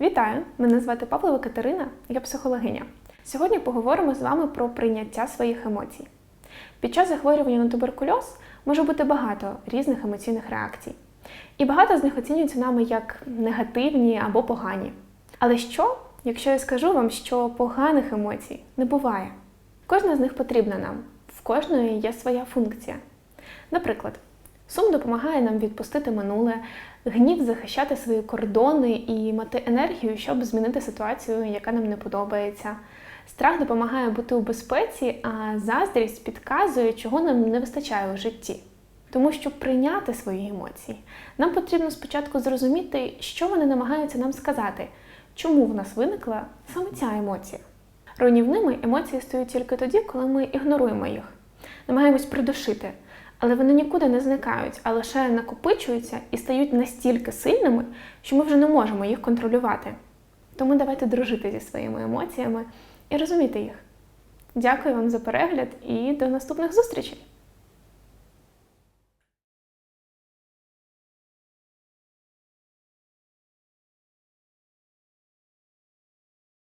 Вітаю! Мене звати Павлова Катерина, я психологиня. Сьогодні поговоримо з вами про прийняття своїх емоцій. Під час захворювання на туберкульоз може бути багато різних емоційних реакцій. І багато з них оцінюються нами як негативні або погані. Але що, якщо я скажу вам, що поганих емоцій не буває? Кожна з них потрібна нам, в кожної є своя функція. Наприклад, сум допомагає нам відпустити минуле, гнів захищати свої кордони і мати енергію, щоб змінити ситуацію, яка нам не подобається. Страх допомагає бути у безпеці, а заздрість підказує, чого нам не вистачає у житті. Тому щоб прийняти свої емоції, нам потрібно спочатку зрозуміти, що вони намагаються нам сказати, чому в нас виникла саме ця емоція. Руйнівними емоції стають тільки тоді, коли ми ігноруємо їх, намагаємось придушити, але вони нікуди не зникають, а лише накопичуються і стають настільки сильними, що ми вже не можемо їх контролювати. Тому давайте дружити зі своїми емоціями і розуміти їх. Дякую вам за перегляд і до наступних зустрічей!